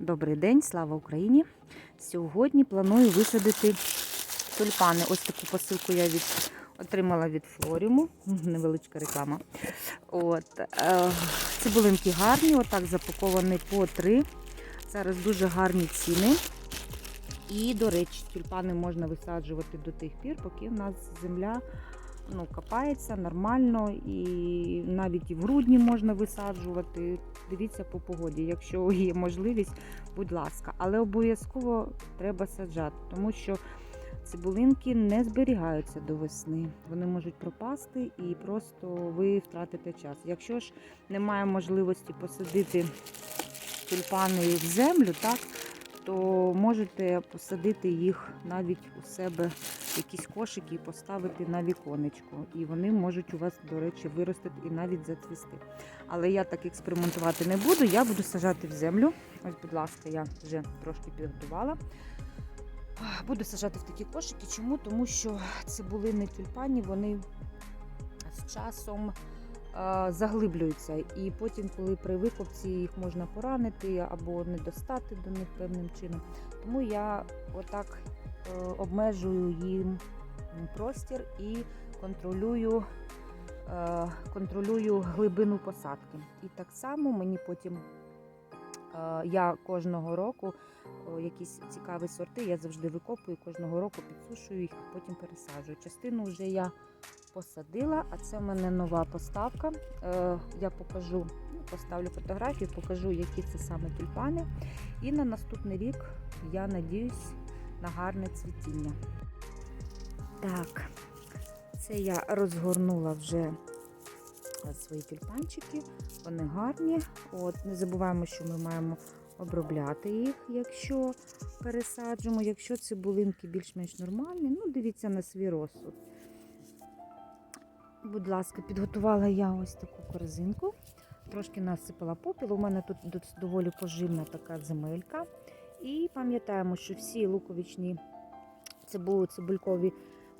Добрий день, слава Україні! Сьогодні планую висадити тюльпани. Ось таку посилку я від, отримала від Флоріуму. Невеличка реклама. От, е, цибулинки гарні, отак запаковані по три. Зараз дуже гарні ціни. І, до речі, тюльпани можна висаджувати до тих пір, поки в нас земля ну, копається нормально, і навіть і в грудні можна висаджувати. Дивіться по погоді. Якщо є можливість, будь ласка, але обов'язково треба саджати, тому що цибулинки не зберігаються до весни. Вони можуть пропасти і просто ви втратите час. Якщо ж немає можливості посадити тюльпани в землю, так, то можете посадити їх навіть у себе в якісь кошики і поставити на віконечко. І вони можуть у вас, до речі, виростити і навіть зацвісти. Але я так експериментувати не буду, я буду сажати в землю. Ось, будь ласка, я вже трошки підготувала. Буду сажати в такі кошики. Чому? Тому що цибулини тюльпані, вони з часом заглиблюються. І потім, коли при викопці їх можна поранити або не достати до них певним чином. Тому я отак е, обмежую їм простір і контролюю, е, контролюю глибину посадки. І так само мені потім е, я кожного року якісь цікаві сорти, я завжди викопую, кожного року підсушую їх, а потім пересаджую. Частину вже я посадила, а це в мене нова поставка. Е, я покажу, ну, поставлю фотографію, покажу, які це саме тюльпани. І на наступний рік я надіюсь на гарне цвітіння. Так, це я розгорнула вже свої тюльпанчики. Вони гарні. От, не забуваємо, що ми маємо обробляти їх, якщо пересаджуємо. Якщо цибулинки більш-менш нормальні, ну дивіться на свій розсуд. Будь ласка, підготувала я ось таку корзинку. Трошки насипала попілу. У мене тут доволі поживна така земелька. І пам'ятаємо, що всі луковичні цибу, цибулькові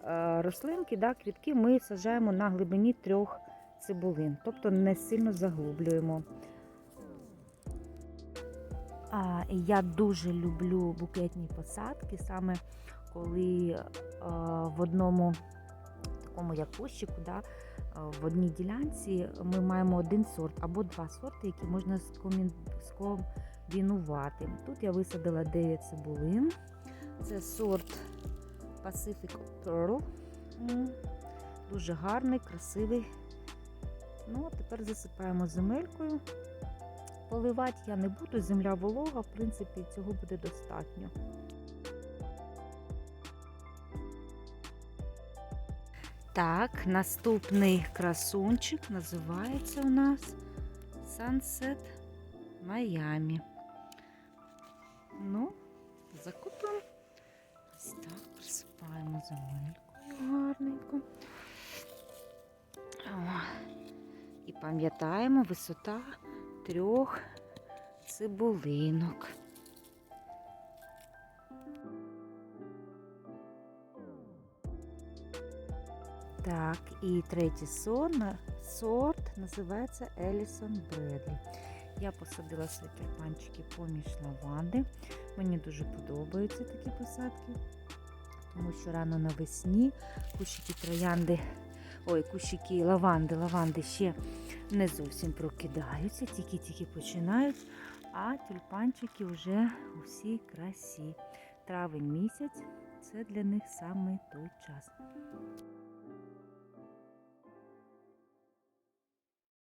е, рослинки, да, квітки ми саджаємо на глибині трьох цибулин, тобто не сильно заглублюємо. А, я дуже люблю букетні посадки, саме коли е, в одному такому як кущику, да, е, в одній ділянці ми маємо один сорт або два сорти, які можна скомбінувати. Тут я висадила 9 цибулин. Це сорт Pacific Pearl. Дуже гарний, красивий. Ну, а тепер засипаємо земелькою. Поливати я не буду, земля волога, в принципі, цього буде достатньо. Так, наступний красунчик називається у нас Sunset Miami. Ну, закупимо. Ось так, присипаємо земелькою гарненько. О, і пам'ятаємо висота трьох цибулинок. Так, і третій сон, сорт називається Елісон Бредлі. Я посадила свої тюльпанчики поміж лаванди. Мені дуже подобаються такі посадки, тому що рано навесні кущики троянди, ой, кущики лаванди, лаванди ще не зовсім прокидаються, тільки-тільки починають, а тюльпанчики вже у всій красі. Травень місяць це для них саме той час.